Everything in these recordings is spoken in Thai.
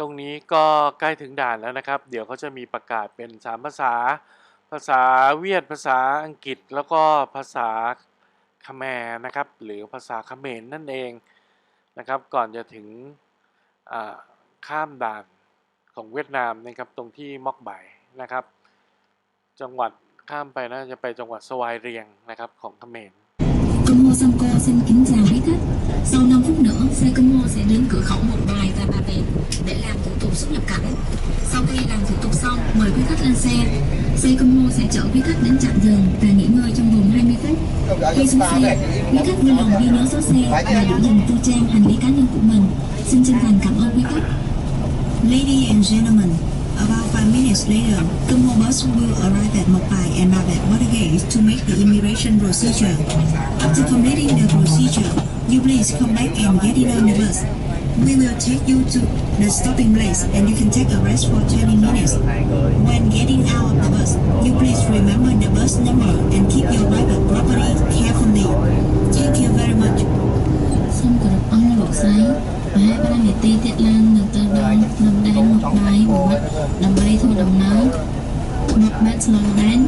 ตรงนี้ก็ใกล้ถึงด่านแล้วนะครับ เดี๋ยวเขาจะมีประกาศเป็นสามภาษา ภาษาเวียด ภาษาอังกฤษ แล้วก็ภาษาคแมนะครับ หรือภาษาเขมรนั่นเองนะครับ ก่อนจะถึงข้ามด่านของเวียดนามนะครับ ตรงที่มอกไบนะครับ จังหวัดข้ามไปน่าจะไปจังหวัดสวายเรียงนะครับของเขมร Cô Samco xin kính chào quý khách. Sau 5 phút nữa, xe Cô Mô sẽ đến cửa khẩu xong, mời quý khách lên xe. Xe Công Mô sẽ chở quý khách đến trạm dừng và nghỉ ngơi trong vòng 20 phút. Khi xuống xe, quý khách vui lòng ghi nhớ số xe và giữ dừng tư trang hành lý cá nhân của mình. Xin chân thành cảm ơn quý khách. Ladies and gentlemen, about five minutes later, Tummo bus will arrive at Mopai and Mabat border gates to make the immigration procedure. After completing the procedure, you please come back and get in on the bus. We will take you to the stopping place and you can take a rest for 20 minutes. When getting out of the bus, you please remember the bus number and keep your private property carefully. Thank you very much. សូមគោរពអង្គលោកស្រីប្រហែល5នាទីទៀតឡើងនឹងទៅដល់ភ្នំដែនមកបាយមួយដើម្បីធ្វើដំណើរមកបាត់ស្លងដែន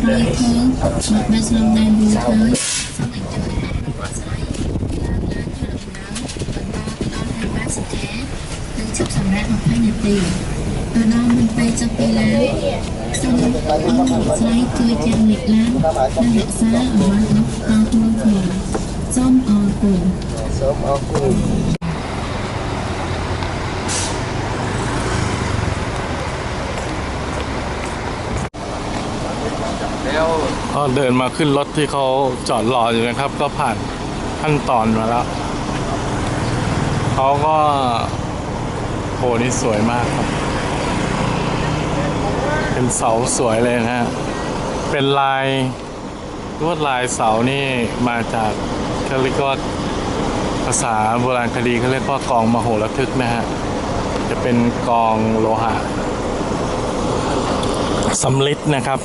ក្រោយធ្វើមកបាត់ស្លងដែនរួចហើយ ติตอนนั้นมันไปจะไปแล้วสนุกอันใช้ตัวยังเหล็กล้างและซ่าออกมาแล้วตาตัวผงส้มออกูส้อก็เดินมาขึ้นรถที่เขาจอดรออยู่นะครับ ก็ผ่านขั้นตอนมาแล้วเขาก็ หนี่สวยมากครับ เป็นเสาสวยเลยนะฮะ เป็นลายลวดลายเสานี่มาจากเขาเรียกว่าภาษาโบราณคดีเขาเรียกว่ากองมโหระทึกนะฮะ จะเป็นกองโลหะสำลิดนะครับ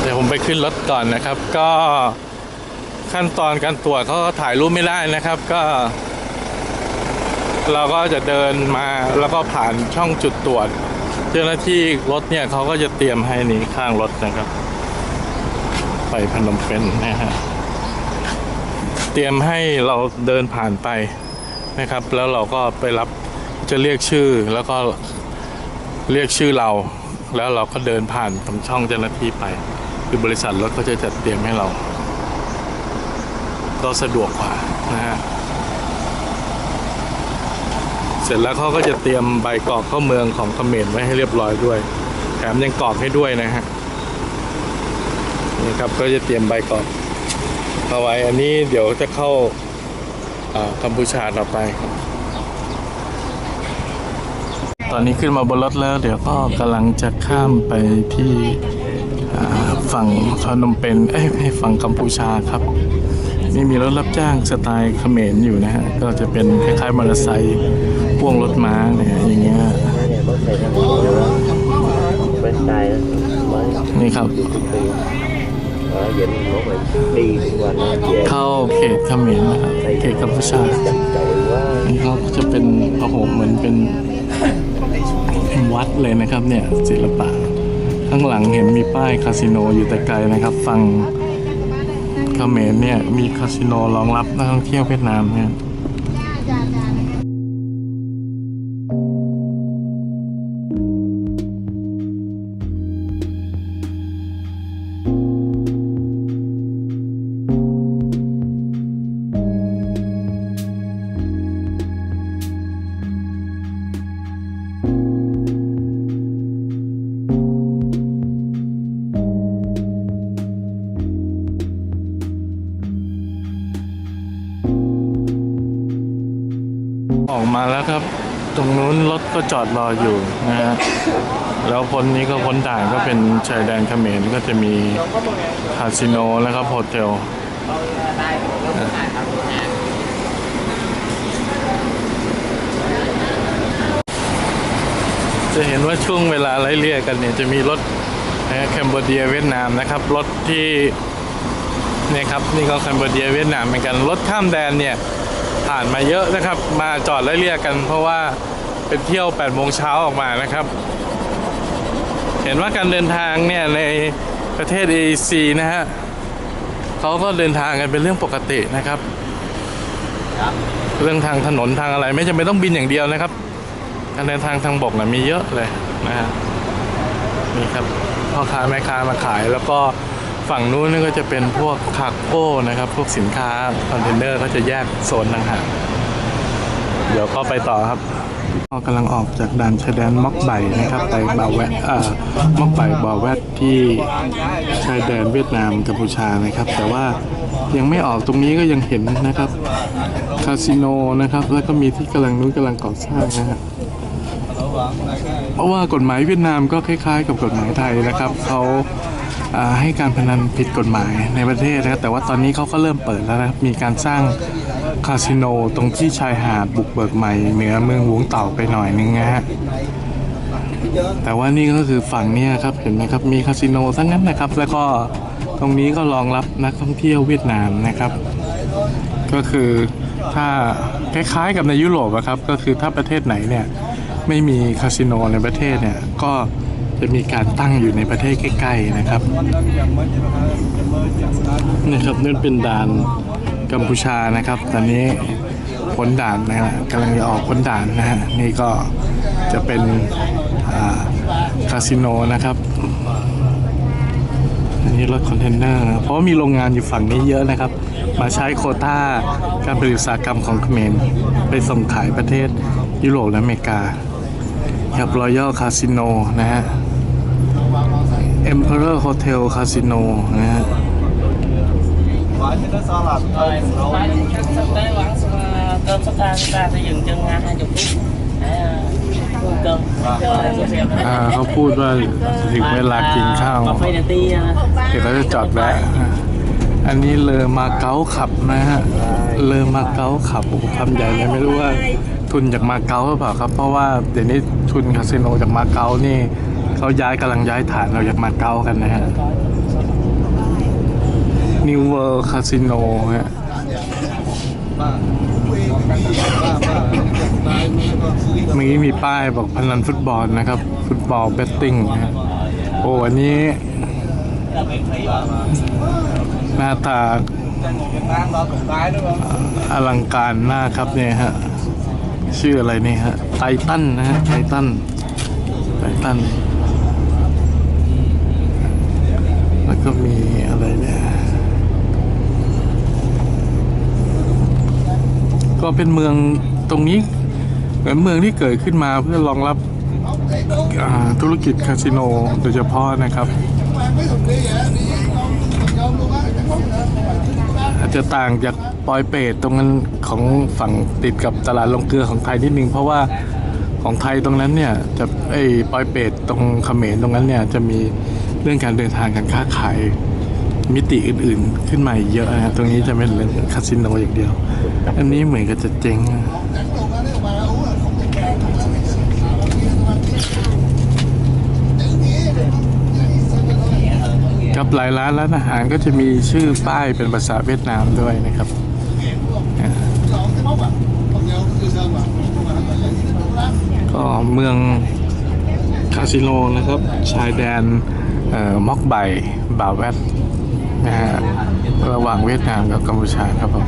เดี๋ยวผมไปขึ้นรถก่อนนะครับ ก็ขั้นตอนการตรวจเขาถ่ายรูปไม่ได้นะครับ ก็ เราก็จะเดินมาแล้วก็ผ่านช่องจุดตรวจ เจ้าหน้าที่รถเนี่ยเขาก็จะเตรียมให้นี่ข้างรถนะครับ ไปพนมเปญนะฮะเตรียมให้เราเดินผ่านไปนะครับ แล้วเราก็ไปรับจะเรียกชื่อแล้วก็เรียกชื่อเรา แล้วเราก็เดินผ่านตรงช่องเจ้าหน้าที่ไป คือบริษัทรถก็จะจัดเตรียมให้เรา ก็สะดวกกว่านะฮะ เสร็จแล้วเขาก็จะเตรียมใบกรอกเข้าเมืองของเขมรไว้ให้เรียบร้อยด้วย แถมยังกรอกให้ด้วยนะฮะนี่ครับก็จะเตรียมใบกรอกเอาไว้อันนี้เดี๋ยวจะเข้าอ่ากัมพูชาต่อไป ตอนนี้ขึ้นมาบนรถแล้ว เดี๋ยวก็กำลังจะข้ามไปที่ฝั่งพนมเปญเอ้ยไม่ฝั่งกัมพูชาครับ นี่มีรถรับจ้างสไตล์เขมรอยู่นะฮะ ก็จะเป็นคล้ายๆมอเตอร์ไซค์พ่วงรถม้าเนี่ยอย่างเงี้ย bên tay đó mới นี่ครับ ở vịnh một mình đi qua nó về เข้าเขตเขมรนะครับเขตกัมพูชา chật chội quá นี่เขาจะเป็นโอ้โหเหมือนเป็นเป็นวัดเลยนะครับเนี่ยศิลปะ ข้างหลังเห็นมีป้ายคาสิโนอยู่แต่ไกลนะครับ ฟัง เขมรเนี่ยมีคาสิโนรองรับนักท่องเที่ยวเวียดนามเนี่ย มาแล้วครับ ตรงนู้นรถก็จอดรออยู่นะฮะแล้วพ้นนี้ก็พ้นด่านก็เป็นชายแดนเขมรก็จะมีคาสิโนแล้วก็โฮเทลจะเห็นว่าช่วงเวลาไล่เลี่ยกันเนี่ยจะมีรถนะแคนเบอร์เดียเวียดนามนะครับ รถที่เนี่ยครับนี่ก็แคนเบอร์เดียเวียดนามเหมือนกัน รถข้ามแดนเนี่ย ผ่านมาเยอะนะครับ มาจอดไล่เรียกกัน เพราะว่าเป็นเที่ยว8โมงเช้าออกมานะครับ เห็นว่าการเดินทางเนี่ยในประเทศ AEC นะฮะเขาก็เดินทางกันเป็นเรื่องปกตินะครับ เรื่องทางถนนทางอะไร ไม่จำเป็นต้องบินอย่างเดียวนะครับ การเดินทางทางบกนะมีเยอะเลยนะฮะนี่ครับพ่อค้าแม่ค้ามาขายแล้วก็ ฝั่งนู้นก็จะเป็นพวกคาร์โก้นะครับ พวกสินค้าคอนเทนเนอร์ก็จะแยกโซนต่างหากเดี๋ยวก็ไปต่อครับก็กำลังออกจากด่านชายแดนม็อกไบนะครับไปบาแวดเอ่อม็อกไบบาแวดที่ชายแดนเวียดนามกัมพูชานะครับ แต่ว่ายังไม่ออกตรงนี้ก็ยังเห็นนะครับคาสิโนนะครับ แล้วก็มีที่กำลังนู้นกำลังก่อสร้างนะฮะเพราะว่ากฎหมายเวียดนามก็คล้ายๆ กับกฎหมายไทยนะครับเขา ให้การพนันผิดกฎหมายในประเทศนะครับแต่ว่าตอนนี้เขาก็เริ่มเปิดแล้วนะครับมีการสร้างคาสิโนตรงที่ชายหาดบุกเบิกใหม่เหนือเมืองหวงเต่าไปหน่อยนึงนะฮะแต่ว่านี่ก็คือฝั่งนี้ครับเห็นไหมครับมีคาสิโนทั้งนั้นนะครับ แล้วก็ตรงนี้ก็รองรับนักท่องเที่ยวเวียดนามนะครับ ก็คือถ้าคล้ายๆกับในยุโรปอะครับ ก็คือถ้าประเทศไหนเนี่ย ไม่มีคาสิโนในประเทศเนี่ยก็จะมีการตั้งอยู่ในประเทศใกล้ๆนะครับนี่ครับนั่เป็นด่านกัมพูชานะครับ ตอนนี้พ้นด่านนะฮะกำลังจะออกพ้นด่านนะฮะนี่ก็จะเป็นคาสิโนนะครับอันนี้รถคอนเทนเนอร์เพราะมีโรงงานอยู่ฝั่งนี้เยอะนะครับ มาใช้โคต้าการผลิตอุตสาหกรรมของเขมรไปส่งขายประเทศยุโรปและอเมริกา ครับรอยัลคาสิโนนะฮะ Emperor Hotel Casino นะฮะเขาพูดว่าถึงเวลากินข้าวเดี๋ยวเขาจะจอดแวะอันนี้เลอมาเก๊าขับนะฮะ เลอมาเก๊าขับคำใหญ่เลยไม่รู้ว่าทุนจากมาเก๊าหรือเปล่าครับ เพราะว่าเดี๋ยวนี้ ทุนคาสิโนจากมาเก๊านี่เขาย้ายกำลังย้ายฐานเราจากมาเก๊ากันนะฮะ New World Casino ฮะเมื่อกี้มีป้ายบอกพนันฟุตบอลนะครับ ฟุตบอลเบตติ้งฮะโอ้อันนี้ หน้าตาอลังการมากครับเนี่ยฮะ ชื่ออะไรนี่ฮะ ไททันนะฮะ ไททัน ไททัน แล้วก็มีอะไรเนี่ย ก็เป็นเมืองตรงนี้เหมือนเมืองที่เกิดขึ้นมาเพื่อรองรับธุรกิจคาสิโนโดยเฉพาะนะครับ อาจจะต่างจาก ปอยเปตตรงนั้นของฝั่งติดกับตลาดลงเกลือของไทยนิดนึงเพราะว่าของไทยตรงนั้นเนี่ยจะไอ้ปอยเปตตรงเขมรตรงนั้นเนี่ยจะมีเรื่องการเดินทางการค้าขายมิติอื่นๆ ขึ้นมาเยอะนะตรงนี้จะเป็นเรื่องคาสิโนอย่างเดียว อันนี้เหมือนกับจะเจ๊งกับหลายร้านร้านอาหารก็จะมีชื่อป้ายเป็นภาษาเวียดนามด้วยนะครับ ก็เมืองคาสิโนนะครับ ชายแดนม็อกไบบาแวตนะฮะระหว่างเวียดนามกับกัมพูชาครับผม